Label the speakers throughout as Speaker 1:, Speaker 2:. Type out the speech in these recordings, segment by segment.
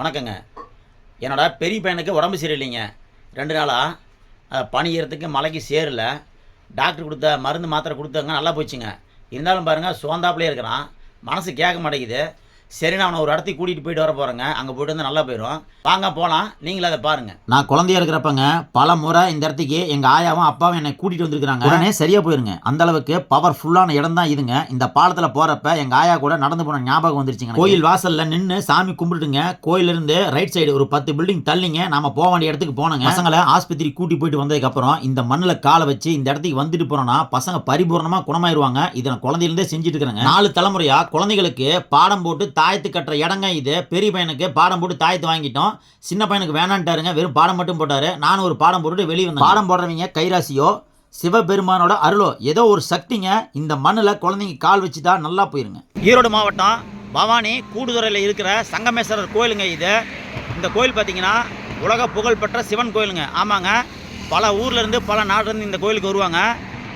Speaker 1: வணக்கங்க. என்னோட பெரிய பையனுக்கு உடம்பு சரியில்லைங்க. ரெண்டு நாளாக பனி மலைக்கு சேரல. டாக்டர் கொடுத்த மருந்து மாத்திரை கொடுத்தாங்க நல்லா போச்சுங்க. இருந்தாலும் பாருங்கள் சோந்தாப்புலேயே இருக்கிறான். மனசு கேட்க மாட்டேங்குது. சரி நான் அவனை ஒரு இடத்துக்கு கூட்டிகிட்டு போயிட்டு வர போகிறேங்க அங்கே போயிட்டு வந்து நல்லா போயிடும் வாங்க போகலாம் நீங்களும் அதை பாருங்கள் நான் குழந்தையா இருக்கிறப்பங்க பல முறை இந்த இடத்துக்கு எங்கள் ஆயாவும் அப்பாவும் என்னை கூட்டிகிட்டு வந்திருக்கிறாங்க. உடனே சரியாக போயிருங்க. அந்த அளவுக்கு பவர்ஃபுல்லான இடம் தான் இதுங்க. இந்த பாலத்தில் போகிறப்ப எங்கள் ஆயா கூட நடந்து போன ஞாபகம் வந்துருச்சுங்க கோயில் வாசல்ல நின்று சாமி கும்பிட்டுங்க கோயிலிருந்து ரைட் சைடு ஒரு பத்து பில்டிங் தள்ளிங்க. நாம போக வேண்டிய இடத்துக்கு போனோங்க. பசங்களை ஆஸ்பத்திரி கூட்டி போயிட்டு வந்ததுக்கு அப்புறம் இந்த மண்ணில் காலை வச்சு இந்த இடத்துக்கு வந்துட்டு போனோம்னா பசங்க பரிபூர்ணமா குணமாயிருவாங்க. இதை நான் குழந்தையிலிருந்தே செஞ்சுட்டு இருக்கிறேங்க. நாலு தலைமுறையா குழந்தைகளுக்கு பாடம் போட்டு தாயத்து கட்டுற இடங்க இது. பெரிய பையனுக்கு பாடம் போட்டு தாயத்து வாங்கிட்டோம். சின்ன பையனுக்கு வேணான்ட்டாருங்க. வெறும் பாடம் மட்டும் போட்டார். நானும் ஒரு பாடம் போட்டுட்டு வெளியே வந்தேன். பாடம் போடுறவங்க கைராசியோ சிவபெருமானோட அருளோ ஏதோ ஒரு சக்திங்க இந்த மண்ணில் குழந்தைங்க கால் வச்சுட்டா நல்லா போயிருங்க. ஈரோடு மாவட்டம் பவானி கூடுதுறையில் இருக்கிற சங்கமேஸ்வரர் கோயிலுங்க இது. இந்த கோயில் பார்த்தீங்கன்னா உலக புகழ்பெற்ற சிவன் கோயிலுங்க. ஆமாங்க. பல ஊர்லேருந்து பல நாட்டிலேருந்து இந்த கோயிலுக்கு வருவாங்க.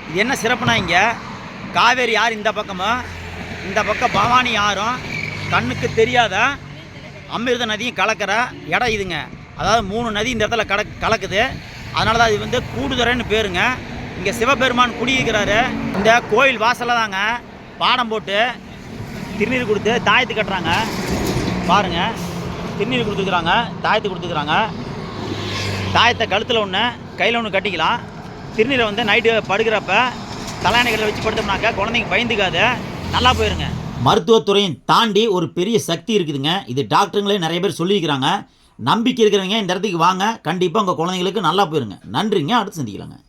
Speaker 1: இது என்ன சிறப்புனா இங்கே? காவேரி யார் இந்த பக்கமும் இந்த பக்கம் பவானி யாரும் கண்ணுக்கு தெரியாத? அமிர்த நதியும் கலக்கிற. இடம் இதுங்க. அதாவது மூணு நதி இந்த இடத்துல கலக் கலக்குது. அதனால தான் இது வந்து கூடுதுறைன்னு பேருங்க. இங்கே சிவபெருமான் குடியிருக்கிறாரு. இந்த கோயில் வாசலில் தாங்க பாடம் போட்டு திருநீர் கொடுத்து தாயத்து கட்டுறாங்க. பாருங்க. திருநீர் கொடுத்துக்கிறாங்க. தாயத்து கொடுத்துக்கிறாங்க. தாயத்தை கழுத்தில் ஒன்று கையில் ஒன்று கட்டிக்கலாம். திருநீரை வந்து நைட்டு படுக்கிறப்ப தலையணைகளில் வச்சு படுத்தோம்னாக்கா குழந்தைங்க பயந்துக்காது. நல்லா போயிருங்க. மருத்துவத்துறையும் தாண்டி ஒரு பெரிய சக்தி இருக்குதுங்க. இது டாக்டருங்களே நிறைய பேர் சொல்லியிருக்கிறாங்க. நம்பிக்கை இருக்கிறவங்க இந்த இடத்துக்கு வாங்க. கண்டிப்பாக உங்கள் குழந்தைங்களுக்கு நல்லா போயிருங்க. நன்றிங்க. அடுத்து சந்திக்கலாங்க.